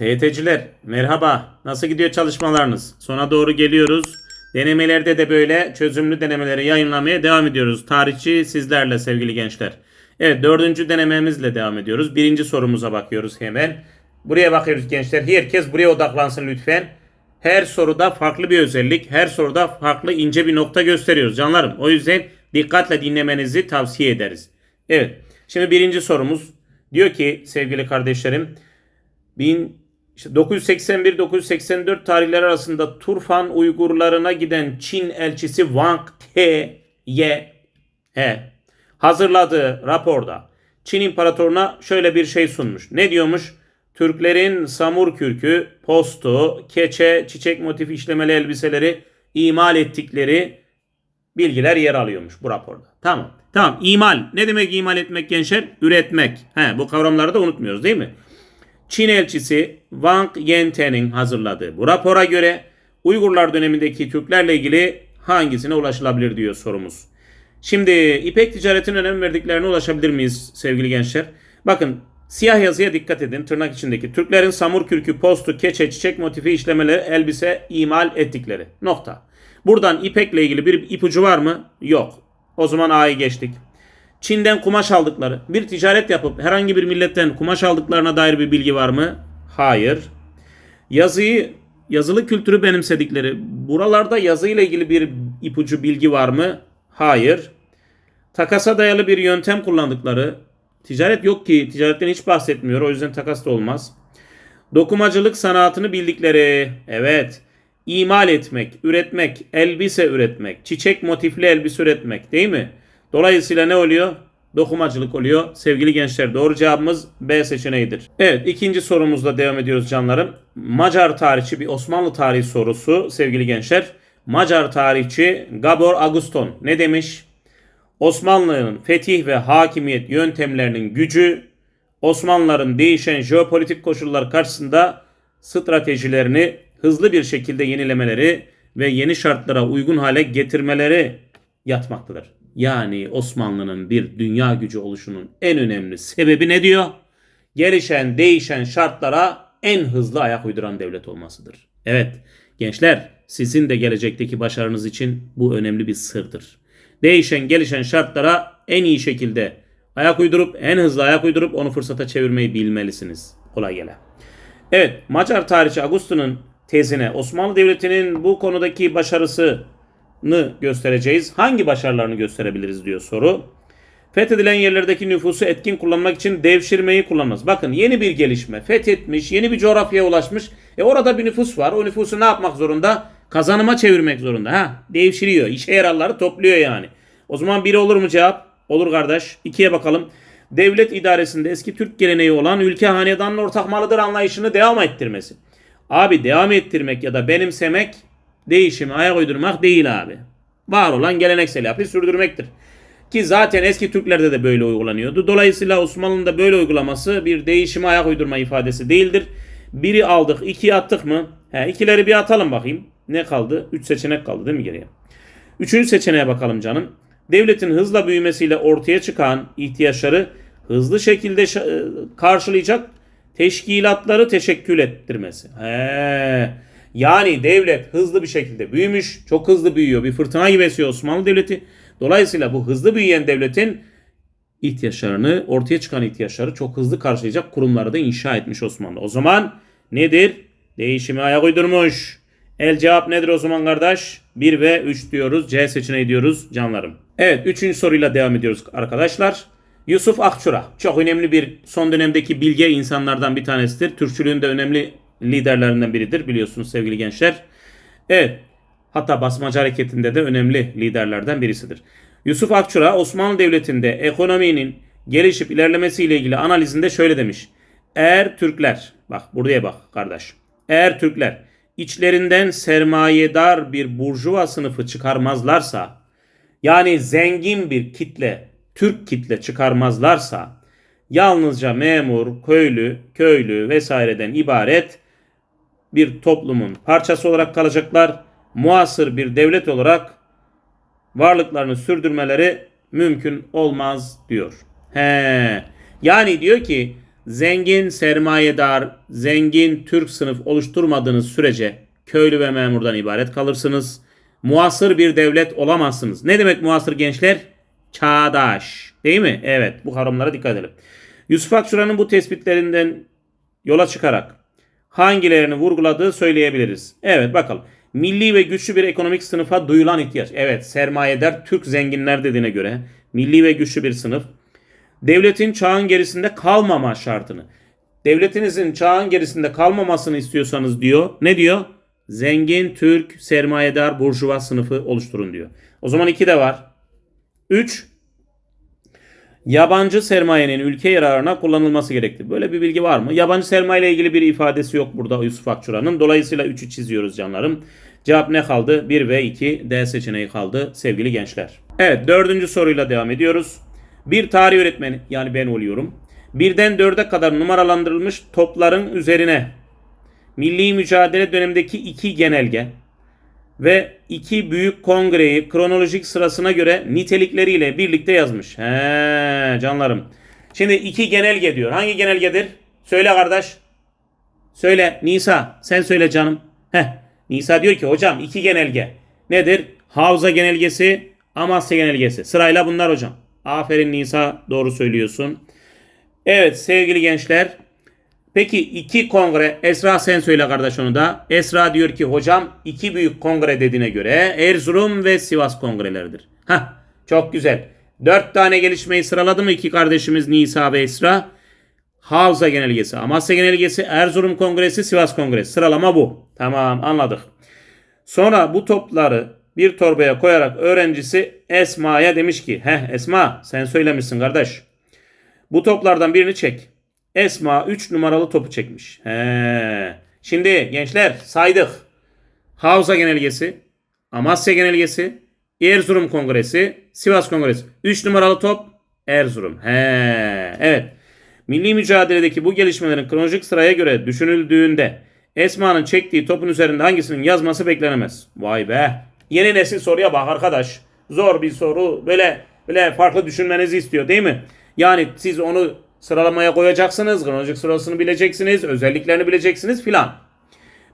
TYT'ciler merhaba. Nasıl gidiyor çalışmalarınız? Sona doğru geliyoruz. Denemelerde de böyle çözümlü denemeleri yayınlamaya devam ediyoruz. Tarihçi sizlerle sevgili gençler. Evet dördüncü denememizle devam ediyoruz. Birinci sorumuza bakıyoruz hemen. Buraya bakıyoruz gençler. Herkes buraya odaklansın lütfen. Her soruda farklı bir özellik, her soruda farklı ince bir nokta gösteriyoruz canlarım. O yüzden dikkatle dinlemenizi tavsiye ederiz. Evet. Şimdi birinci sorumuz diyor ki sevgili kardeşlerim 981-984 tarihleri arasında Turfan Uygurlarına giden Çin elçisi Wang Te-ye he, hazırladığı raporda Çin imparatoruna şöyle bir şey sunmuş. Ne diyormuş? Türklerin samur kürkü, postu, keçe, çiçek motifi işlemeli elbiseleri imal ettikleri bilgiler yer alıyormuş bu raporda. Tamam. Tamam. İmal. Ne demek imal etmek gençler? Üretmek. He, bu kavramları da unutmuyoruz değil mi? Çin elçisi Wang Yente'nin hazırladığı bu rapora göre Uygurlar dönemindeki Türklerle ilgili hangisine ulaşılabilir diyor sorumuz. Şimdi İpek ticaretin önem verdiklerine ulaşabilir miyiz sevgili gençler? Bakın siyah yazıya dikkat edin tırnak içindeki. Türklerin samur kürkü, postu, keçe, çiçek motifi işlemeleri, elbise imal ettikleri. Nokta. Buradan ipekle ilgili bir ipucu var mı? Yok. O zaman A'yı geçtik. Çin'den kumaş aldıkları, bir ticaret yapıp herhangi bir milletten kumaş aldıklarına dair bir bilgi var mı? Hayır. Yazıyı, yazılı kültürü benimsedikleri, buralarda yazı ile ilgili bir ipucu bilgi var mı? Hayır. Takasa dayalı bir yöntem kullandıkları, ticaret yok ki, ticaretten hiç bahsetmiyor, o yüzden takas da olmaz. Dokumacılık sanatını bildikleri, evet. İmal etmek, üretmek, elbise üretmek, çiçek motifli elbise üretmek değil mi? Dolayısıyla ne oluyor? Dokumacılık oluyor. Sevgili gençler doğru cevabımız B seçeneğidir. Evet ikinci sorumuzla devam ediyoruz canlarım. Macar tarihçi bir Osmanlı tarihi sorusu sevgili gençler. Macar tarihçi Gabor Aguston ne demiş? Osmanlı'nın fetih ve hakimiyet yöntemlerinin gücü Osmanlıların değişen jeopolitik koşullar karşısında stratejilerini hızlı bir şekilde yenilemeleri ve yeni şartlara uygun hale getirmeleri yatmaktadır. Yani Osmanlı'nın bir dünya gücü oluşunun en önemli sebebi ne diyor? Gelişen, değişen şartlara en hızlı ayak uyduran devlet olmasıdır. Evet, gençler, sizin de gelecekteki başarınız için bu önemli bir sırdır. Değişen, gelişen şartlara en iyi şekilde ayak uydurup, en hızlı ayak uydurup onu fırsata çevirmeyi bilmelisiniz. Kolay gele. Evet, Macar tarihçi Agustin'in tezine Osmanlı Devleti'nin bu konudaki başarısını göstereceğiz. Hangi başarılarını gösterebiliriz diyor soru. Fethedilen yerlerdeki nüfusu etkin kullanmak için devşirmeyi kullanmaz. Bakın yeni bir gelişme. Fethetmiş, yeni bir coğrafyaya ulaşmış. E orada bir nüfus var. O nüfusu ne yapmak zorunda? Kazanıma çevirmek zorunda. Ha, devşiriyor. İşe yararları topluyor yani. O zaman biri olur mu cevap? Olur kardeş. İkiye bakalım. Devlet idaresinde eski Türk geleneği olan ülke hanedanın ortak malıdır anlayışını devam ettirmesi. Abi devam ettirmek ya da benimsemek değişimi ayak uydurmak değil abi. Var olan geleneksel yapıyı sürdürmektir. Ki zaten eski Türklerde de böyle uygulanıyordu. Dolayısıyla Osmanlı'nın da böyle uygulaması bir değişime ayak uydurma ifadesi değildir. Biri aldık, iki attık mı? He, ikileri bir atalım bakayım. Ne kaldı? Üç seçenek kaldı değil mi geriye? Üçüncü seçeneğe bakalım canım. Devletin hızla büyümesiyle ortaya çıkan ihtiyaçları hızlı şekilde karşılayacak teşkilatları teşekkül ettirmesi. He. Yani devlet hızlı bir şekilde büyümüş, çok hızlı büyüyor. Bir fırtına gibi esiyor Osmanlı Devleti. Dolayısıyla bu hızlı büyüyen devletin ihtiyaçlarını, ortaya çıkan ihtiyaçları çok hızlı karşılayacak kurumları da inşa etmiş Osmanlı. O zaman nedir? Değişimi ayak uydurmuş. El cevap nedir o zaman kardeş? 1 ve 3 diyoruz. C seçeneği diyoruz canlarım. Evet 3. soruyla devam ediyoruz arkadaşlar. Yusuf Akçura çok önemli bir son dönemdeki bilge insanlardan bir tanesidir. Türkçülüğün de önemli liderlerinden biridir biliyorsunuz sevgili gençler. Evet hatta basmacı hareketinde de önemli liderlerden birisidir. Yusuf Akçura Osmanlı Devleti'nde ekonominin gelişip ilerlemesiyle ilgili analizinde şöyle demiş. Eğer Türkler bak buraya bak kardeş. Eğer Türkler içlerinden sermayedar bir burjuva sınıfı çıkarmazlarsa yani zengin bir kitle Türk kitle çıkarmazlarsa yalnızca memur, köylü, köylü vesaireden ibaret bir toplumun parçası olarak kalacaklar. Muasır bir devlet olarak varlıklarını sürdürmeleri mümkün olmaz diyor. He. Yani diyor ki zengin sermayedar, zengin Türk sınıf oluşturmadığınız sürece köylü ve memurdan ibaret kalırsınız. Muasır bir devlet olamazsınız. Ne demek muasır gençler? Çağdaş. Değil mi? Evet bu kavramlara dikkat edelim. Yusuf Akçura'nın bu tespitlerinden yola çıkarak hangilerini vurguladığı söyleyebiliriz. Evet bakalım. Milli ve güçlü bir ekonomik sınıfa duyulan ihtiyaç. Evet sermayedar Türk zenginler dediğine göre milli ve güçlü bir sınıf. Devletin çağın gerisinde kalmama şartını. Devletinizin çağın gerisinde kalmamasını istiyorsanız diyor. Ne diyor? Zengin Türk sermayedar burjuva sınıfı oluşturun diyor. O zaman iki de var. 3. Yabancı sermayenin ülke yararına kullanılması gerekti. Böyle bir bilgi var mı? Yabancı sermaye ile ilgili bir ifadesi yok burada Yusuf Akçura'nın. Dolayısıyla 3'ü çiziyoruz canlarım. Cevap ne kaldı? 1 ve 2 D seçeneği kaldı sevgili gençler. Evet dördüncü soruyla devam ediyoruz. Bir tarih öğretmeni yani ben oluyorum. Birden dörde kadar numaralandırılmış topların üzerine milli mücadele dönemindeki iki genelge ve iki büyük kongreyi kronolojik sırasına göre nitelikleriyle birlikte yazmış. He canlarım. Şimdi iki genelge diyor. Hangi genelgedir? Söyle kardeş. Söyle Nisa. Sen söyle canım. Heh. Nisa diyor ki hocam iki genelge. Nedir? Havza genelgesi, Amasya genelgesi. Sırayla bunlar hocam. Aferin Nisa doğru söylüyorsun. Evet sevgili gençler. Peki iki kongre Esra sen söyle kardeş onu da. Esra diyor ki hocam iki büyük kongre dediğine göre Erzurum ve Sivas kongreleridir. Hah çok güzel. Dört tane gelişmeyi sıraladı mı iki kardeşimiz Nisa ve Esra? Havza genelgesi, Amasya genelgesi, Erzurum kongresi, Sivas kongresi. Sıralama bu. Tamam anladık. Sonra bu topları bir torbaya koyarak öğrencisi Esma'ya demiş ki Heh Esma sen söylemişsin kardeş. Bu toplardan birini çek. Esma 3 numaralı topu çekmiş. He. Şimdi gençler saydık. Havza genelgesi, Amasya genelgesi, Erzurum kongresi, Sivas kongresi. 3 numaralı top Erzurum. He. Evet. Milli mücadeledeki bu gelişmelerin kronolojik sıraya göre düşünüldüğünde Esma'nın çektiği topun üzerinde hangisinin yazması beklenemez. Vay be. Yeni nesil soruya bak arkadaş. Zor bir soru. Böyle böyle farklı düşünmenizi istiyor değil mi? Yani siz onu sıralamaya koyacaksınız. Kronolojik sırasını bileceksiniz. Özelliklerini bileceksiniz filan.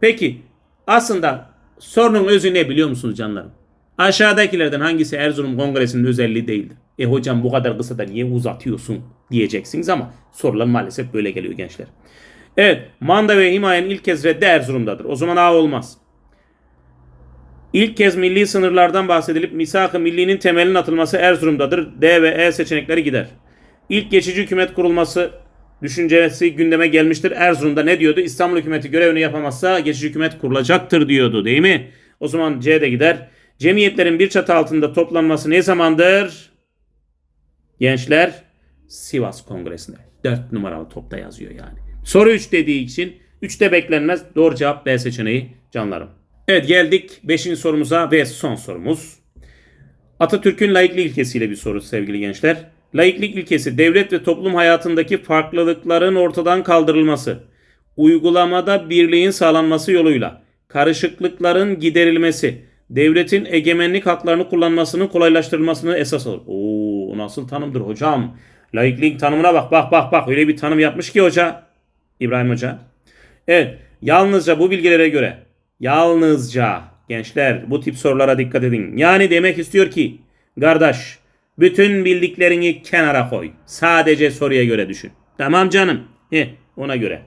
Peki aslında sorunun özü ne biliyor musunuz canlarım? Aşağıdakilerden hangisi Erzurum Kongresi'nin özelliği değildir? E hocam bu kadar kısa da niye uzatıyorsun diyeceksiniz ama sorular maalesef böyle geliyor gençler. Evet manda ve himayenin ilk kez reddi Erzurum'dadır. O zaman A olmaz. İlk kez milli sınırlardan bahsedilip misak-ı millinin temelinin atılması Erzurum'dadır. D ve E seçenekleri gider. İlk geçici hükümet kurulması düşüncesi gündeme gelmiştir. Erzurum'da ne diyordu? İstanbul hükümeti görevini yapamazsa geçici hükümet kurulacaktır diyordu değil mi? O zaman C de gider. Cemiyetlerin bir çatı altında toplanması ne zamandır? Gençler Sivas Kongresi'nde. 4 numaralı topta yazıyor yani. Soru 3 dediği için 3'te beklenmez. Doğru cevap B seçeneği canlarım. Evet geldik 5. sorumuza ve son sorumuz. Atatürk'ün laiklik ilkesiyle bir soru sevgili gençler. Laiklik ilkesi devlet ve toplum hayatındaki farklılıkların ortadan kaldırılması, uygulamada birliğin sağlanması yoluyla karışıklıkların giderilmesi, devletin egemenlik haklarını kullanmasının kolaylaştırılmasını esas alır. Oo nasıl tanımdır hocam? Laiklik tanımına bak bak bak bak öyle bir tanım yapmış ki hoca İbrahim Hoca. Evet yalnızca bu bilgilere göre yalnızca gençler bu tip sorulara dikkat edin. Yani demek istiyor ki kardeş bütün bildiklerini kenara koy. Sadece soruya göre düşün. Tamam canım. Heh, ona göre.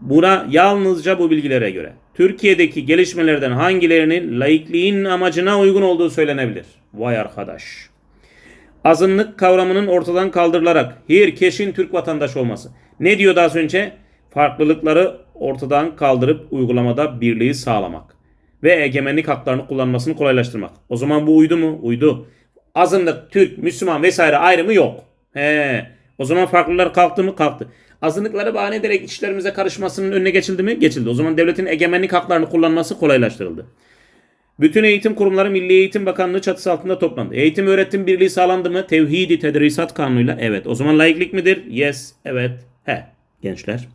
Buna yalnızca bu bilgilere göre. Türkiye'deki gelişmelerden hangilerinin laikliğin amacına uygun olduğu söylenebilir. Vay arkadaş. Azınlık kavramının ortadan kaldırılarak herkesin Türk vatandaşı olması. Ne diyor daha önce? Farklılıkları ortadan kaldırıp uygulamada birliği sağlamak ve egemenlik haklarını kullanmasını kolaylaştırmak. O zaman bu uydu mu? Uydu. Azınlık, Türk, Müslüman vesaire ayrımı yok. He. O zaman farklılar kalktı mı? Kalktı. Azınlıkları bahane ederek işlerimize karışmasının önüne geçildi mi? Geçildi. O zaman devletin egemenlik haklarını kullanması kolaylaştırıldı. Bütün eğitim kurumları Milli Eğitim Bakanlığı çatısı altında toplandı. Eğitim öğretim birliği sağlandı mı? Tevhidi tedrisat kanunuyla. Evet. O zaman laiklik midir? Yes. Evet. He. Gençler.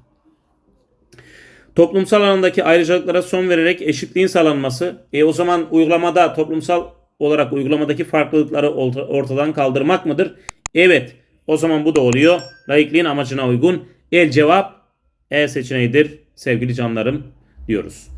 Toplumsal alandaki ayrıcalıklara son vererek eşitliğin sağlanması. E o zaman uygulamada toplumsal olarak uygulamadaki farklılıkları ortadan kaldırmak mıdır? Evet. O zaman bu da oluyor. Laikliğin amacına uygun El cevap E seçeneğidir sevgili canlarım diyoruz.